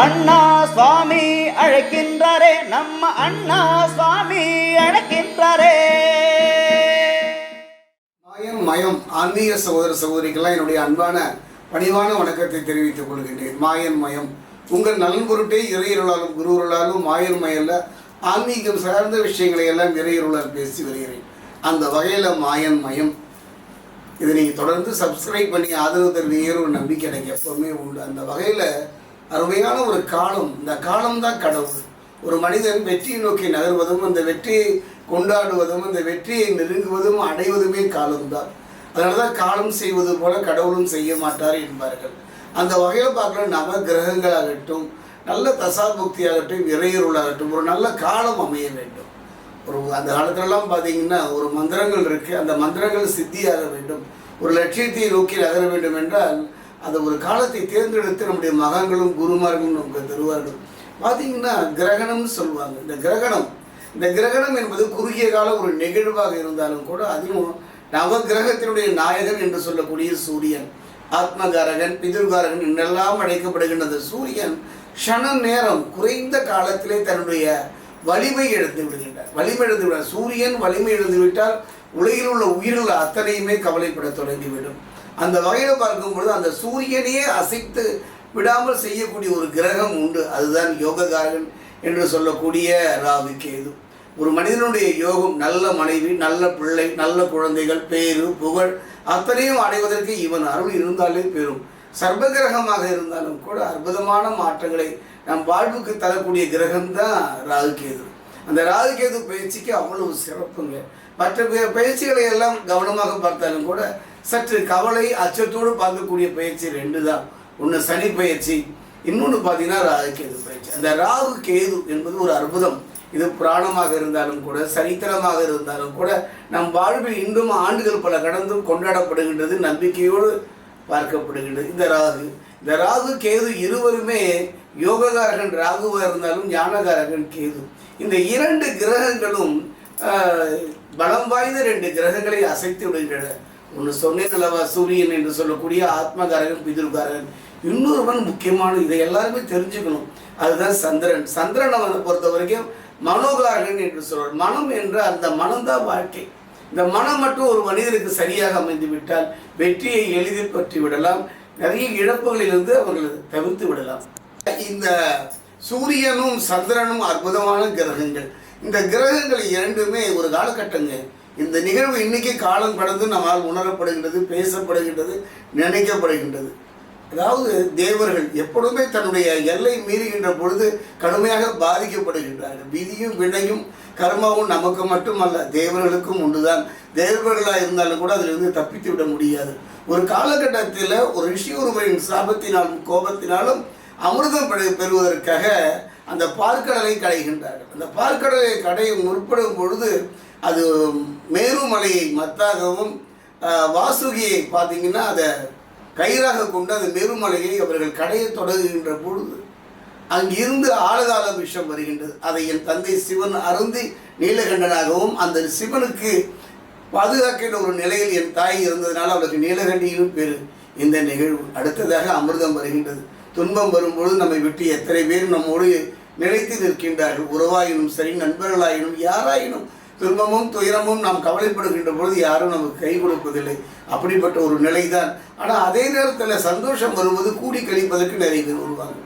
அண்ணா சுவாமி அழைக்கின்றாரே நம்ம அண்ணா சுவாமி அழைக்கின்றாரே. மாயம் மயம் ஆன்மீக சகோதர சகோதரிக்கெல்லாம் என்னுடைய அன்பான பணிவான வணக்கத்தை தெரிவித்துக் கொள்கின்றேன். மாயன் மயம். உங்கள் நலன் பொருட்டே இறையருளாலும் குருவருளாலும் மாயன் மயல்ல ஆன்மீகம் சார்ந்த விஷயங்களை எல்லாம் இறையருளால் பேசி வருகிறேன். அந்த வகையில் மாயன் மயம். இதை நீங்கள் தொடர்ந்து சப்ஸ்கிரைப் பண்ணி ஆதரவு தருவீங்கிற ஒரு நம்பிக்கை எனக்கு எப்போவுமே உண்டு. அந்த வகையில் அருமையான ஒரு காலம். இந்த காலம்தான் கடவுள். ஒரு மனிதன் வெற்றியை நோக்கி நகர்வதும் அந்த வெற்றியை கொண்டாடுவதும் அந்த வெற்றியை நெருங்குவதும் அடைவதுமே காலம்தான். அதனால தான் காலம் செய்வது போல கடவுளும் செய்ய மாட்டார் என்பார்கள். அந்த வகையில் பார்க்குற நவ கிரகங்களாகட்டும் நல்ல தசாபுக்தி ஆகட்டும் இறையருளாகட்டும் ஒரு நல்ல காலம் அமைய வேண்டும். ஒரு அந்த காலத்துலலாம் பார்த்தீங்கன்னா ஒரு மந்திரங்கள் இருக்குது அந்த மந்திரங்கள் சித்தியாக வேண்டும். ஒரு லட்சியத்தை நோக்கி நகர வேண்டும் என்றால் அந்த ஒரு காலத்தை தேர்ந்தெடுத்து நம்முடைய மகன்களும் குருமார்களும் நமக்கு தருவார்கள். பார்த்தீங்கன்னா கிரகணம்னு சொல்லுவாங்க. இந்த கிரகணம் இந்த கிரகணம் என்பது குறுகிய கால ஒரு நிகழ்வாக இருந்தாலும் கூட அதுவும் நவ கிரகத்தினுடைய நாயகன் என்று சொல்லக்கூடிய சூரியன் ஆத்மகாரகன் பிதுர்காரகன் என்றெல்லாம் அழைக்கப்படுகின்ற சூரியன் க்ஷண நேரம் குறைந்த காலத்திலே தன்னுடைய வலிமை இழந்து விடுகின்றார். வலிமை இழந்து விட சூரியன் வலிமை இழந்து விட்டால் உலகில் உள்ள உயிர்கள் அத்தனையுமே கவலைப்பட தொடங்கிவிடும். அந்த வகையில் பார்க்கும்பொழுது அந்த சூரியனையே அசைத்து விடாமல் செய்யக்கூடிய ஒரு கிரகம் உண்டு. அதுதான் யோககாரகன் என்று சொல்லக்கூடிய ராகு கேது. ஒரு மனிதனுடைய யோகம் நல்ல மனைவி நல்ல பிள்ளை நல்ல குழந்தைகள் பேரு புகழ் அத்தனையும் அடைவதற்கு இவன் அருள் இருந்தாலே பெறும் சர்வகிரகமாக இருந்தாலும் கூட அற்புதமான மாற்றங்களை நம் வாழ்வுக்கு தரக்கூடிய கிரகம் தான் ராகுகேது அந்த ராகுகேது பயிற்சிக்கு அவ்வளவு சிறப்புங்க. மற்ற பயிற்சிகளை எல்லாம் கவனமாக பார்த்தாலும் கூட சற்று கவலை அச்சத்தோடு பார்க்கக்கூடிய பயிற்சி ரெண்டு தான். ஒன்று சனி பயிற்சி இன்னொன்று பார்த்தீங்கன்னா ராகுகேது பயிற்சி. அந்த ராகு கேது என்பது ஒரு அற்புதம். இது புராணமாக இருந்தாலும் கூட சரித்திரமாக இருந்தாலும் கூட நம் வாழ்வில் இன்றும் ஆண்டுகள் பல கடந்தும் கொண்டாடப்படுகின்றது நம்பிக்கையோடு பார்க்கப்படுகின்றது. இந்த ராகு இந்த ராகு கேது இருவருமே யோககாரகன் ராகுவாக இருந்தாலும் ஞானகாரகன் கேது. இந்த இரண்டு கிரகங்களும் பலம் வாய்ந்த ரெண்டு கிரகங்களை அசைத்து விடுகின்றன. ஒன்று சொன்னேன் அல்லவா சூரியன் என்று சொல்லக்கூடிய ஆத்மகாரகன் பிதுர்காரகன். இன்னொருவன் முக்கியமான இதை எல்லாருமே தெரிஞ்சுக்கணும். அதுதான் சந்திரன். சந்திரனை வந்து பொறுத்த வரைக்கும் மனோகாரகன் என்று சொல்வார். மனம் என்ற அந்த மனம்தான் வாழ்க்கை. இந்த மனம் மட்டும் ஒரு மனிதனுக்கு சரியாக அமைந்து விட்டால் வெற்றியை எளிதில் பற்றி விடலாம். நிறைய இழப்புகளிலிருந்து அவர்கள் தவிர்த்து விடலாம். இந்த சூரியனும் சந்திரனும் அற்புதமான கிரகங்கள். இந்த கிரகங்கள் இரண்டுமே ஒரு காலகட்டங்க. இந்த நிகழ்வு இன்னைக்கு காலம் கடந்து நம்மால் உணரப்படுகின்றது பேசப்படுகின்றது நினைக்கப்படுகின்றது. அதாவது தேவர்கள் எப்பொழுதுமே தன்னுடைய எல்லை மீறுகின்ற பொழுது கடுமையாக பாதிக்கப்படுகின்றார்கள். விதியும் வினையும் கர்மாவும் நமக்கு மட்டுமல்ல தேவர்களுக்கும் உண்டுதான். தேவர்களாக இருந்தாலும் கூட அதிலிருந்து தப்பித்து விட முடியாது. ஒரு காலகட்டத்தில் ஒரு ரிஷி ஒருவரின் சாபத்தினாலும் கோபத்தினாலும் அமிர்தம் பெறுவதற்காக அந்த பார்க்கடலை கடைகின்றார்கள். அந்த பார்க்கடலை கடையை முற்படும் பொழுது அது மேருமலையை மத்தாகவும் வாசுகியை பார்த்தீங்கன்னா அதை கயிறாக கொண்டு அந்த மேருமலையை அவர்கள் கடையை தொடங்குகின்ற பொழுது அங்கிருந்து ஆழகால விஷம் வருகின்றது. அதை என் தந்தை சிவன் அருந்தி நீலகண்டனாகவும் அந்த சிவனுக்கு பாதுகாக்கின்ற ஒரு நிலையில் என் தாய் இருந்ததனால் அவளுக்கு நீலகண்டியிலும் பெரு. இந்த நிகழ்வு அடுத்ததாக அமிர்தம் வருகின்றது. துன்பம் வரும்பொழுது நம்மை விட்டு எத்தனை பேர் நம்மோடு நிலைத்து நிற்கின்றார்கள். உறவாயினும் சரி நண்பர்களாயினும் யாராயினும் துன்பமும் துயரமும் நாம் கவலைப்படுகின்ற பொழுது யாரும் நமக்கு கை கொடுப்பதில்லை. அப்படிப்பட்ட ஒரு நிலைதான். ஆனால் அதே நேரத்தில் சந்தோஷம் வருவது கூடி கழிப்பதற்கு நிறைய பேர் வருவாங்க.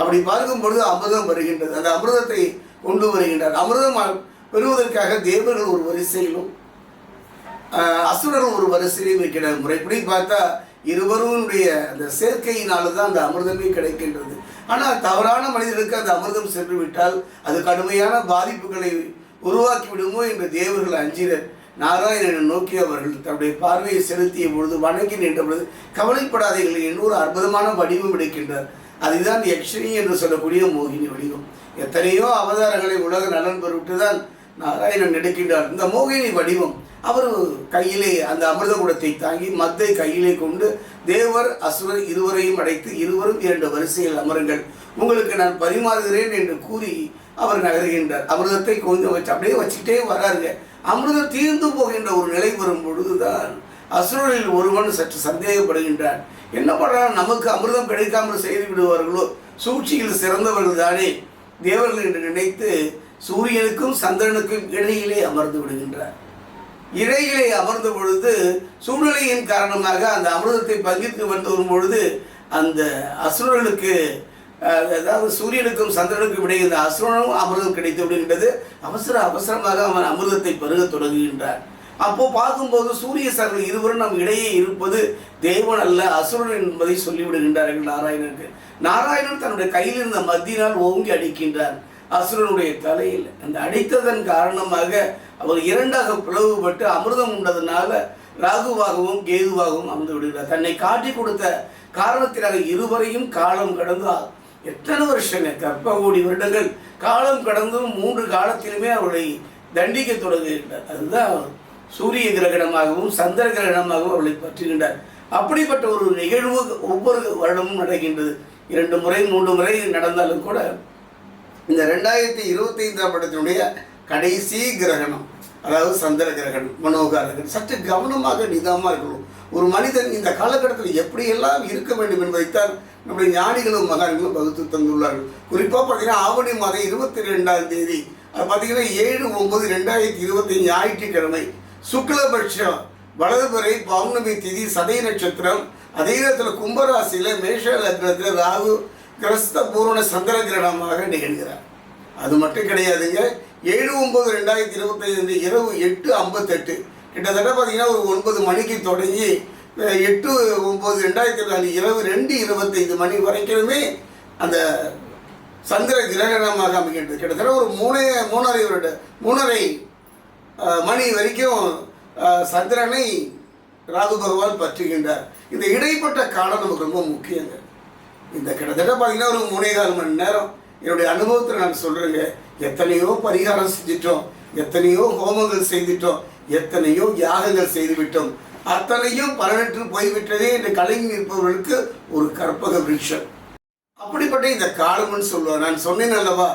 அப்படி பார்க்கும் பொழுது அமிர்தம் வருகின்றது. அந்த அமிர்தத்தை கொண்டு வருகின்றார். அமிர்தம் பெறுவதற்காக தேவர்கள் ஒரு வரிசையிலும் அசுரர்கள் ஒரு வரிசையிலும் இருக்கிற முறைப்படி பார்த்தா இருவருடைய அந்த சேர்க்கையினால தான் அந்த அமிர்தமே கிடைக்கின்றது. ஆனால் தவறான மனிதனுக்கு அந்த அமிர்தம் சென்று விட்டால் அது கடுமையான பாதிப்புகளை உருவாக்கி விடுமோ என்று தேவர்கள் அஞ்சினர். நாராயணனை நோக்கி அவர்கள் தன்னுடைய பார்வையை செலுத்திய பொழுது வணங்கி நின்ற பொழுது கவலைப்படாதீர்கள் என்று ஒரு அற்புதமான வடிவம் எடுக்கின்றார். அதுதான் யக்ஷினி என்று சொல்லக்கூடிய மோகினி வடிவம். எத்தனையோ அவதாரங்களை உலக நலன் பெறுவிட்டு தான் நாராயணன் எடுக்கின்றார். இந்த மோகினி வடிவம் அவர் கையிலே அந்த அமிர்த குடத்தை தாங்கி மத்தை கையிலே கொண்டு தேவர் அசுரர் இருவரையும் அடைத்து இருவரும் இரண்டு வரிசையில் அமருங்கள். உங்களுக்கு நான் பரிமாறுகிறேன் என்று கூறி அவர் நகர்கின்றார். அமிர்தத்தை கொஞ்சம் வச்சு அப்படியே வச்சுக்கிட்டே வராருங்க. அமிர்தம் தீர்ந்து போகின்ற ஒரு நிலை வரும் பொழுதுதான் அசுரரில் ஒருவன் சற்று சந்தேகப்படுகின்றான். என்ன பண்ணுறான் நமக்கு அமிர்தம் கிடைக்காமல் செய்து விடுவார்களோ? சூழ்ச்சியில் சிறந்தவர்கள் தானே. தேவர்கள் என்று நினைத்து சூரியனுக்கும் சந்திரனுக்கும் இடையிலே அமர்ந்து விடுகின்றார். இடையிலே அமர்ந்த பொழுது சூழ்நிலையின் காரணமாக அந்த அமிர்தத்தை பங்கிட்டு வந்து வரும் பொழுது அந்த அசுரர்களுக்கு அதாவது சூரியனுக்கும் சந்திரனுக்கும் இடையே இந்த அசுரனும் அமிர்தம் கிடைத்து விடுகின்றது. அவசர அவசரமாக அவன் அமிர்தத்தை பருகத் தொடங்குகின்றார் அப்போ பார்க்கும்போது சூரிய சந்திரன் இருவரும் நம் இடையே இருப்பது தேவன் அல்ல அசுரன் என்பதை சொல்லிவிடுகின்றார்கள் நாராயணனுக்கு நாராயணன் தன்னுடைய கையில் இருந்த மத்தியினால் ஓங்கி அடிக்கின்றார் அசுரனுடைய தலையில். அந்த அடித்ததன் காரணமாக அவர் இரண்டாக பிளவுபட்டு அமிர்தம் உண்டதுனால ராகுவாகவும் கேதுவாகவும் அமர்ந்து விடுகிறார். தன்னை காட்டி கொடுத்த காரணத்தினாக இருவரையும் காலம் கடந்து எத்தனை வருஷங்க? கற்ப கோடி வருடங்கள். காலம் கடந்தும் மூன்று காலத்திலுமே அவர்களை தண்டிக்க தொடங்குகின்றார். அதுதான் சூரிய கிரகணமாகவும் சந்திர கிரகணமாகவும் அவளை பற்றுகின்றார். அப்படிப்பட்ட ஒரு நிகழ்வு ஒவ்வொரு வருடமும் நடக்கின்றது. இரண்டு முறை மூன்று முறை நடந்தாலும் கூட இந்த ரெண்டாயிரத்தி இருபத்தைந்தாம் படத்தினுடைய கடைசி கிரகணம் அதாவது சந்திர கிரகணம் மனோகாரகன் சற்று கவனமாக நிதானமாக இருக்கணும். ஒரு மனிதன் இந்த காலகட்டத்தில் எப்படியெல்லாம் இருக்க வேண்டும் என்பதைத்தான் நம்முடைய ஞானிகளும் மகான்களும் வகுத்து தந்துள்ளார்கள். குறிப்பாக பார்த்தீங்கன்னா ஆவணி மாதம் இருபத்தி ரெண்டாம் தேதி அது பார்த்தீங்கன்னா ஏழு ஒன்பது ரெண்டாயிரத்தி இருபத்தி ஞாயிற்றுக்கிழமை சுக்லபட்சம் வலதுபுறை பௌர்ணமி திதி சதய நட்சத்திரம். அதே நேரத்தில் கும்பராசியில் மேஷ லக்னத்தில் ராகு கிரஸ்த பூரண சந்திர கிரகணமாக நிகழ்கிறார். அது மட்டும் கிடையாதுங்க. ஏழு ஒன்பது ரெண்டாயிரத்தி இருபத்தைந்து இரவு எட்டு ஐம்பத்தெட்டு. கிட்டத்தட்ட பார்த்தீங்கன்னா ஒரு ஒன்பது மணிக்கு தொடங்கி எட்டு ஒன்பது ரெண்டாயிரத்தி நாலு இரவு ரெண்டு இருபத்தைந்து மணி வரைக்குமே அந்த சந்திர கிரகணமாக அமைகின்றது. கிட்டத்தட்ட ஒரு மூணு மூணரை வருட மூணரை மணி வரைக்கும் சந்திரனை ராகு பகவான் பற்றுகின்றார். இந்த இடைப்பட்ட காலம் நமக்கு ரொம்ப முக்கியங்க. இந்த கிட்டத்தட்ட பார்த்தீங்கன்னா ஒரு மூணே கால் மணி நேரம் என்னுடைய அனுபவத்தில் நான் சொல்கிறேங்க எத்தனையோ பரிகாரம் செஞ்சிட்டோம். எத்தனையோ ஹோமங்கள் செய்துட்டோம். எத்தனையோ யாகங்கள் செய்துவிட்டோம். அத்தனையும் பலனற்று போய்விட்டதே என்று கலைஞர் இருப்பவர்களுக்கு ஒரு கற்பக விருட்சம். அப்படிப்பட்ட இந்த காலம்னு சொல்லுவார் நான் சொன்னேன் அல்லவா?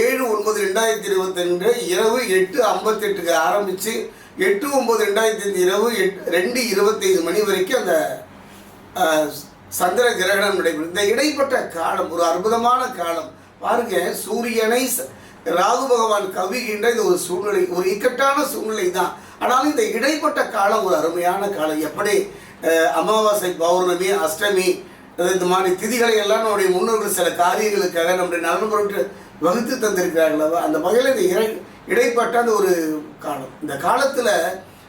ஏழு ஒன்பது ரெண்டாயிரத்தி இருபத்தி இரவு எட்டு ஐம்பத்தெட்டுக்கு ஆரம்பித்து எட்டு ஒன்பது ரெண்டாயிரத்தி இரவு எட் ரெண்டு இருபத்தைந்து மணி வரைக்கும் அந்த சந்திர கிரகணம் நடைபெறும். இந்த இடைப்பட்ட காலம் ஒரு அற்புதமான காலம். பாருங்க சூரியனை ச- ராகு பகவான் கவிகின்ற இந்த ஒரு சூழ்நிலை ஒரு இக்கட்டான சூழ்நிலை தான். ஆனாலும் இந்த இடைப்பட்ட காலம் ஒரு அருமையான காலம். எப்படி அமாவாசை பௌர்ணமி அஷ்டமி இந்த மாதிரி திதிகளை எல்லாம் நம்முடைய முன்னோர்கள் சில காரியங்களுக்காக நம்முடைய நலன் பொருட்டு வகுத்து தந்திருக்கிறார்களவா அந்த வகையில் இந்த இடை இடைப்பட்ட அந்த ஒரு காலம். இந்த காலத்தில்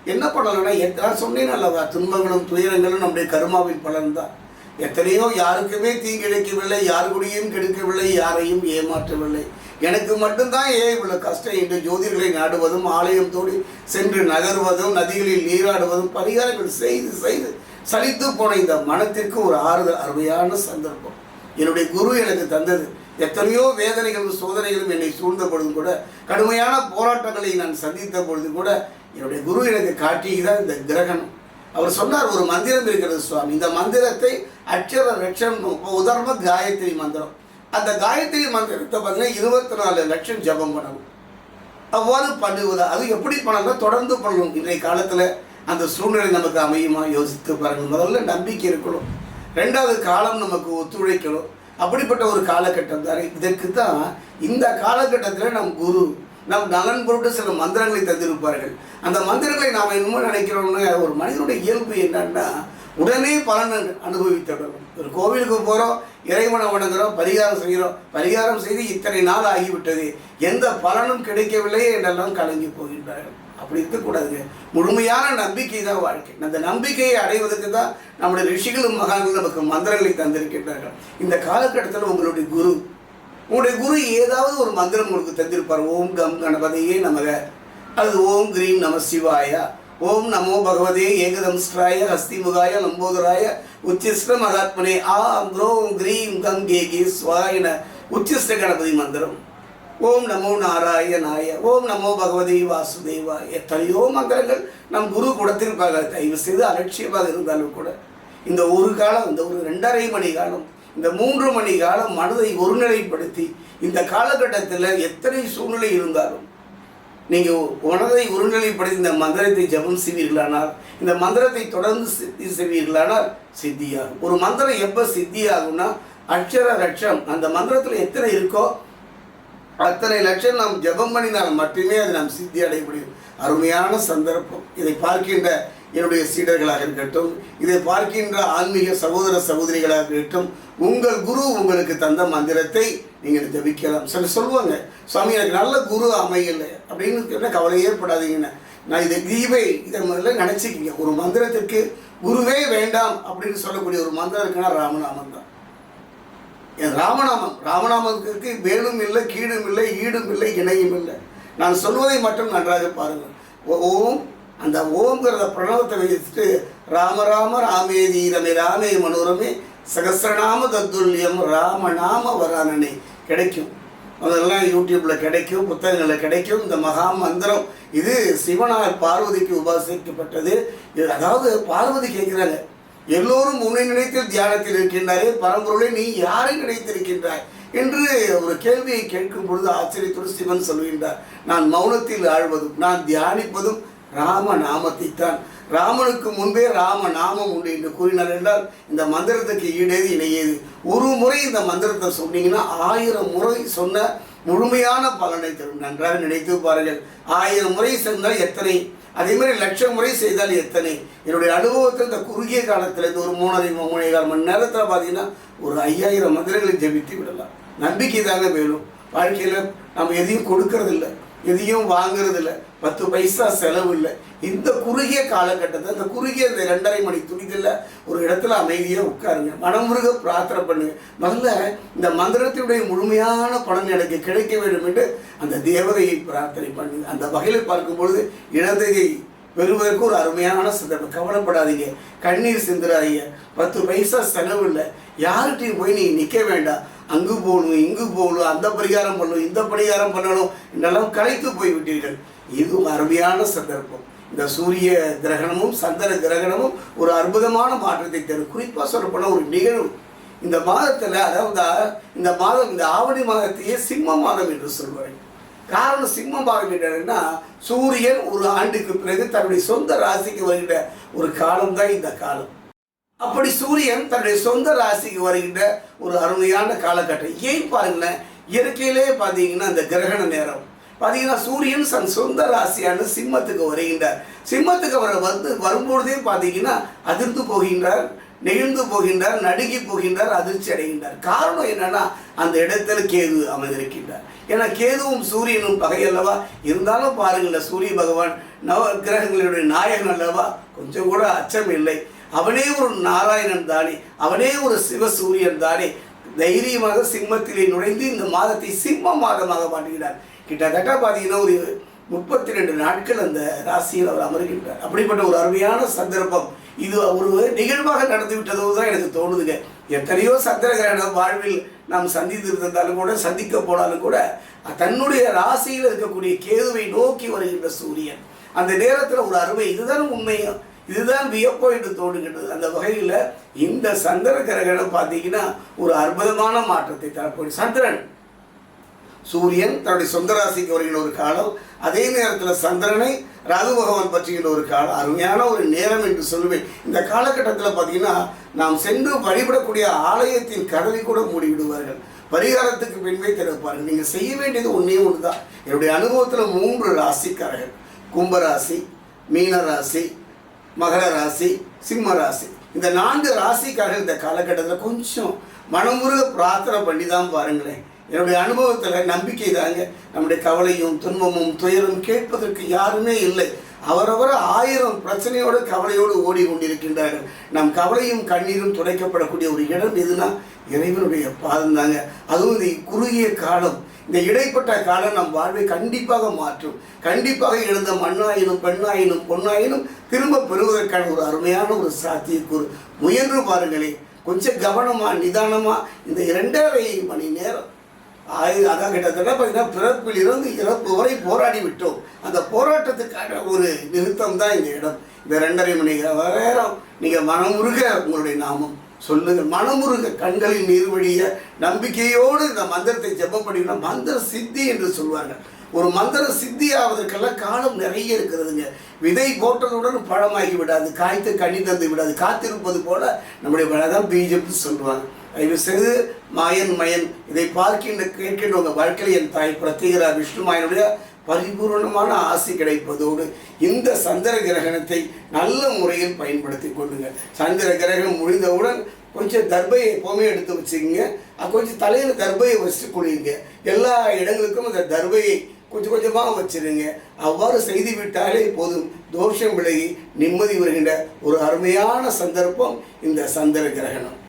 என்ன பண்ணலாம்னா எத்தனை சொன்னேன் அல்லவா? துன்பங்களும் துயரங்களும் நம்முடைய கருமாவின் பலன் தான். எத்தனையோ யாருக்குமே தீங்கிழைக்கவில்லை இழைக்கவில்லை கெடுக்கவில்லை யாரையும் ஏமாற்றவில்லை. எனக்கு மட்டும்தான் ஏன் இவ்வளவு கஷ்டம் என்று ஜோதிடர்களை நாடுவதும் ஆலயம் தோடி சென்று நகர்வதும் நதிகளில் நீராடுவதும் பரிகாரங்கள் செய்து செய்து சலித்து போன இந்த மனத்திற்கு ஒரு ஆறுதல் அருமையான சந்தர்ப்பம். என்னுடைய குரு எனக்கு தந்தது. எத்தனையோ வேதனைகளும் சோதனைகளும் என்னை சூழ்ந்த பொழுதும் கூட கடுமையான போராட்டங்களை நான் சந்தித்த பொழுது கூட என்னுடைய குரு எனக்கு காட்டியதான் இந்த கிரகணம். அவர் சொன்னார் ஒரு மந்திரம் இருக்கிறது சுவாமி. இந்த மந்திரத்தை அக்ஷர லட்சம் உதாரணமாக காயத்ரி மந்திரம். அந்த காயத்ரி மந்திரத்தை பார்த்தீங்கன்னா இருபத்தி நாலு லட்சம் ஜபம் பண்ணணும். அவ்வாறு பண்ணுவது அது எப்படி பண்ணலாம் தொடர்ந்து பண்ணணும். இன்றைய காலத்தில் அந்த சூழ்நிலை நமக்கு அமையுமா? யோசித்து பாருங்கள் முதல்ல நம்பிக்கை இருக்கணும். ரெண்டாவது காலம் நமக்கு ஒத்துழைக்கணும். அப்படிப்பட்ட ஒரு காலகட்டம் தான். இதற்கு தான் இந்த காலகட்டத்தில் நம் குரு நம் நலன் பொருட்டு சில மந்திரங்களை தந்திருப்பார்கள். அந்த மந்திரங்களை நாம் என்னமோ நினைக்கிறோம்னு ஒரு மனிதனுடைய இயல்பு என்னன்னா உடனே பலன் அனுபவித்துடணும் ஒரு கோவிலுக்கு போகிறோம் இறைவனை வணங்குறோம் பரிகாரம் செய்கிறோம் பரிகாரம் செய்து இத்தனை நாள் ஆகிவிட்டது. எந்த பலனும் கிடைக்கவில்லை என்றெல்லாம் கலங்கி போகின்றார்கள். அப்படி இருக்கக்கூடாதுங்க முழுமையான நம்பிக்கை தான் வாழ்க்கை. அந்த நம்பிக்கையை அடைவதற்கு தான் நம்முடைய ரிஷிகளும் மகான்களும் நமக்கு மந்திரங்களை தந்திருக்கின்றார்கள். இந்த காலகட்டத்தில் உங்களுடைய குரு உங்களுடைய குரு ஏதாவது ஒரு மந்திரம் உங்களுக்கு தந்திருப்பார். ஓம் கம் கணபதியே நமக. அது ஓம் கிரீம் நம சிவாய. ஓம் நமோ பகவதே ஏகதம்ஸ்ராய ஹஸ்திமுகாய லம்போதராய. உச்சிஷ்ட மகாத்மனே. ஆம் க்ரோம் கிரீம் கம் கேகி சுவாயன உச்சிஷ்ட கணபதி மந்திரம். ஓம் நமோ நாராயணாய. ஓம் நமோ பகவதி வாசுதேவா எத்தனையோ மந்திரங்கள் நம் குரு கொடுத்திருப்பாங்க தயவு செய்து அலட்சியமாக இருந்தாலும் கூட. இந்த ஒரு காலம் இந்த ஒரு ரெண்டரை மணி காலம் இந்த மூன்று மணி காலம் மனதை ஒருநிலைப்படுத்தி இந்த காலகட்டத்தில் எத்தனை சூழ்நிலை இருந்தாலும் நீங்கள் மனதை ஒருநிலைப்படுத்தி இந்த மந்திரத்தை ஜபம் செய்வீர்களானால் இந்த மந்திரத்தை தொடர்ந்து சித்தி செய்வீர்களானால் சித்தியாகும். ஒரு மந்திரம் எப்போ சித்தியாகும்னா அக்ஷர லட்சம் அந்த மந்திரத்தில் எத்தனை இருக்கோ அத்தனை லட்சம் நாம் ஜெபம் பண்ணினால் மட்டுமே அது நாம் சித்தி அடைய முடியும் அருமையான சந்தர்ப்பம். இதை பார்க்கின்ற என்னுடைய சீடர்களாக இருக்கட்டும் இதை பார்க்கின்ற ஆன்மீக சகோதர சகோதரிகளாக இருக்கட்டும் உங்கள் குரு உங்களுக்கு தந்த மந்திரத்தை நீங்கள் ஜபிக்கலாம். சில சொல்லுவாங்க சுவாமி எனக்கு நல்ல குரு அமையலை. அப்படின்னு கேட்டால் கவலை ஏற்படாதீங்கன்னு நான் இதை தீபை இதை முதல்ல நினச்சிக்கிங்க. ஒரு மந்திரத்திற்கு குருவே வேண்டாம் அப்படின்னு சொல்லக்கூடிய ஒரு மந்திரம் இருக்குன்னா ராமநாமம் தான். என் ராமநாமம்? ராமநாமத்துக்கு மேலும் இல்லை கீழும் இல்லை ஈடும் இல்லை இணையும் இல்லை. நான் சொல்வதை மட்டும் நன்றாக பாருங்கள். ஓ- ஓம் அந்த ஓம்ங்கிறத பிரணவத்தை வைத்துட்டு ராம ராம ராமே தீரமே ராமே மனோரமே சகசிரநாம தத்துல்யம் ராமநாம வராணனை கிடைக்கும். அதெல்லாம் யூடியூப்பில் கிடைக்கும் புத்தகங்களில் கிடைக்கும். இந்த மகா மந்திரம் இது சிவனால் பார்வதிக்கு உபாசிக்கப்பட்டது. இது அதாவது பார்வதி கேட்குறாங்க எல்லோரும் உன்னை நினைத்து தியானத்தில் இருக்கின்றாரே பரம்பொருளை நீ யாரை நினைத்திருக்கின்றாய்? என்று ஒரு கேள்வியை கேட்கும் பொழுது ஆச்சரியத்துடன் சிவன் சொல்கின்றார் நான் மௌனத்தில் ஆழ்வதும் நான் தியானிப்பதும் ராம நாமத்தை தான் ராமனுக்கு முன்பே ராம நாமம் உண்டு என்று கூறினார் என்றால் இந்த மந்திரத்துக்கு ஈடேது இணையது. ஒரு முறை இந்த மந்திரத்தை சொன்னீங்கன்னா ஆயிரம் முறை சொன்ன முழுமையான பலனை தரும். நன்றாக நினைத்து பாருங்கள். ஆயிரம் முறை சென்றால் எத்தனை? அதே மாதிரி லட்சம் முறை செய்தால் எத்தனை? என்னுடைய அனுபவத்தில் இந்த குறுகிய காலத்தில் இந்த ஒரு மூணரை மூணே கால் மணி நேரத்தில் பார்த்தீங்கன்னா ஒரு ஐயாயிரம் மந்திரங்களை ஜெபித்து விடலாம். நம்பிக்கை தாங்க வேணும். வாழ்க்கையில் நம்ம எதையும் கொடுக்கறதில்ல. எதையும் வாங்குறதில்ல. பத்து பைசா செலவு இல்லை. இந்த குறுகிய காலகட்டத்தை இந்த குறுகிய இந்த ரெண்டரை மணி துணிதில் ஒரு இடத்துல அமைதியாக உட்காருங்க. மனமுருக பிரார்த்தனை பண்ணுங்க. முதல்ல இந்த மந்திரத்தினுடைய முழுமையான பலன் எனக்கு கிடைக்க வேண்டும் என்று அந்த தேவதையை பிரார்த்தனை பண்ணுங்க. அந்த வகையில் பார்க்கும் பொழுது இழந்தையை பெறுவதற்கு ஒரு அருமையான சந்தர்ப்பம் கவலைப்படாதீங்க. கண்ணீர் சிந்துறாதீங்க. பத்து பைசா செலவு இல்லை. யார்கிட்டையும் போய் நீ நிற்க வேண்டாம். அங்கு போகணும் இங்கு போகணும் அந்த பரிகாரம் பண்ணணும் இந்த பரிகாரம் பண்ணணும் என்றெல்லாம் கலைத்து போய்விட்டீர்கள். இதுவும் அருமையான சந்தர்ப்பம். இந்த சூரிய கிரகணமும் சந்திர கிரகணமும் ஒரு அற்புதமான மாற்றத்தை தரும். குறிப்பாக சொல்லப்போனால் ஒரு நிகழ்வு. இந்த மாதத்தில் அதாவது இந்த மாதம் இந்த ஆவணி மாதத்தையே சிம்ம மாதம் என்று சொல்வார்கள். காரணம் சிம்ம மாதம் என்னன்னா சூரியன் ஒரு ஆண்டுக்கு பிறகு தன்னுடைய சொந்த ராசிக்கு வருகிற ஒரு காலம் தான் இந்த காலம். அப்படி சூரியன் தன்னுடைய சொந்த ராசிக்கு வருகின்ற ஒரு அருமையான காலகட்டம். ஏன் பாருங்களேன் இயற்கையிலே பார்த்தீங்கன்னா இந்த கிரகண நேரம். பார்த்தீங்கன்னா சூரியன் தன் சொந்த ராசியான சிம்மத்துக்கு வருகின்றார். சிம்மத்துக்கு அவர் வந்து வரும்பொழுதே பார்த்தீங்கன்னா அதிர்ந்து போகின்றார் நெகிழ்ந்து போகின்றார் நடுங்கி போகின்றார் அதிர்ச்சி அடைகின்றார். காரணம் என்னன்னா அந்த இடத்துல கேது அமைந்திருக்கின்றார் ஏன்னா கேதுவும் சூரியனும் பகை அல்லவா? இருந்தாலும் பாருங்களேன் சூரிய பகவான் நவ கிரகங்களுடைய நாயகன் அல்லவா? கொஞ்சம் கூட அச்சம் இல்லை. அவனே ஒரு நாராயணன் தானே அவனே ஒரு சிவசூரியன் தானே. தைரியமாக சிம்மத்திலே நுழைந்து இந்த மாதத்தை சிம்ம மாதமாக மாற்றுகிறார். கிட்டத்தட்ட பார்த்தீங்கன்னா ஒரு முப்பத்தி ரெண்டு நாட்கள் அந்த ராசியில் அவர் அமர்கின்றார். அப்படிப்பட்ட ஒரு அருமையான சந்தர்ப்பம். இது ஒரு நிகழ்வாக நடந்து விட்டதோ தான் எனக்கு தோணுதுங்க. எத்தனையோ சந்திர கிரகணம் வாழ்வில் நாம் சந்தித்திருந்தாலும் கூட சந்திக்க போனாலும் கூட தன்னுடைய ராசியில் இருக்கக்கூடிய கேதுவை நோக்கி வருகின்ற சூரியன். அந்த நேரத்தில் ஒரு அருமை. இதுதான் உண்மையும் இதுதான் வியப்பாயிட்டு தோணுகின்றது அந்த வகையில் இந்த சந்திர கிரகணம் பார்த்தீங்கன்னா ஒரு அற்புதமான மாற்றத்தை தரக்கூடிய சந்திரன். சூரியன் தன்னுடைய சொந்த ராசிக்கு வருகிற ஒரு காலம் அதே நேரத்தில் சந்திரனை ராகு பகவான் பற்றுகின்ற ஒரு காலம் அருமையான ஒரு நேரம் என்று சொல்லுவேன். இந்த காலகட்டத்தில் பார்த்தீங்கன்னா நாம் சென்று வழிபடக்கூடிய ஆலயத்தின் கதவை கூட மூடிவிடுவார்கள். பரிகாரத்துக்கு பின்பே திறப்பார்கள் நீங்கள் செய்ய வேண்டியது ஒன்றே ஒன்று தான் என்னுடைய அனுபவத்தில் மூன்று ராசிக்காரர்கள். கும்பராசி மீன ராசி மகர ராசி சிம்ம ராசி. இந்த நான்கு ராசிக்காரர்கள் இந்த காலகட்டத்தில் கொஞ்சம் மனமுருக பிரார்த்தனை பண்ணி தான் பாருங்களேன். என்னுடைய அனுபவத்தில் நம்பிக்கை தாங்க. நம்முடைய கவலையும் துன்பமும் துயரும் கேட்பதற்கு யாருமே இல்லை. அவரவர் ஆயிரம் பிரச்சனையோடு கவலையோடு ஓடி கொண்டிருக்கின்றார்கள் நம் கவலையும் கண்ணீரும் துடைக்கப்படக்கூடிய ஒரு இடம் எதுனா இறைவனுடைய பாதம் தாங்க அதுவும் இந்த குறுகிய காலம். இந்த இடைப்பட்ட காலம் நம் வாழ்வை கண்டிப்பாக மாற்றும். கண்டிப்பாக எழுந்த மண்ணாயினும் பெண்ணாயினும் பொண்ணாயினும் திரும்ப பெறுவதற்கான ஒரு அருமையான ஒரு சாத்தியக்கூறு. முயன்று பாருங்களே கொஞ்சம் கவனமா நிதானமாக இந்த இரண்டரை மணி நேரம். ஆயு அதான் கிட்டத்தட்ட பார்த்தீங்கன்னா பிறப்பில் இருந்து இறப்பு வரை போராடி விட்டோம். அந்த போராட்டத்துக்கான ஒரு நிறுத்தம் தான் இந்த இடம். இந்த ரெண்டரை மணி நேரம். நீங்கள் மனமுருக உங்களுடைய நாமம். சொல்லுங்கள். மனமுருக கண்களில் நீர்வழிய நம்பிக்கையோடு இந்த மந்திரத்தை ஜெபம் பண்ணினா மந்திர சித்தி என்று சொல்வார்கள். ஒரு மந்திர சித்தி ஆவதற்கெல்லாம் காலம் நிறைய இருக்கிறதுங்க. விதை போட்டதுடன் பழமாகி விடாது காய்த்து கனி தந்து விடாது காத்திருப்பது போல நம்முடைய தான் பீஜம்னு சொல்லுவாங்க தயவு செய்து மாயன் மயன் இதை பார்க்கின்ற கேட்கின்ற உங்கள் வாழ்க்கையில் என் தாய் பிரத்யேகரா விஷ்ணு மாயனுடைய பரிபூர்ணமான ஆசி கிடைப்பதோடு இந்த சந்திர கிரகணத்தை நல்ல முறையில் பயன்படுத்தி கொள்ளுங்கள் சந்திர கிரகணம் முடிந்தவுடன் கொஞ்சம் தர்பையை எப்போவுமே எடுத்து வச்சுக்கோங்க. கொஞ்சம் தலையில் தர்பையை வச்சுட்டு குளியுங்க எல்லா இடங்களுக்கும் அந்த தர்பையை கொஞ்சம் கொஞ்சமாக வச்சுருங்க. அவ்வாறு செய்து விட்டாலே போதும். தோஷம் விலகி நிம்மதி வருகின்ற ஒரு அருமையான சந்தர்ப்பம் இந்த சந்திர கிரகணம்.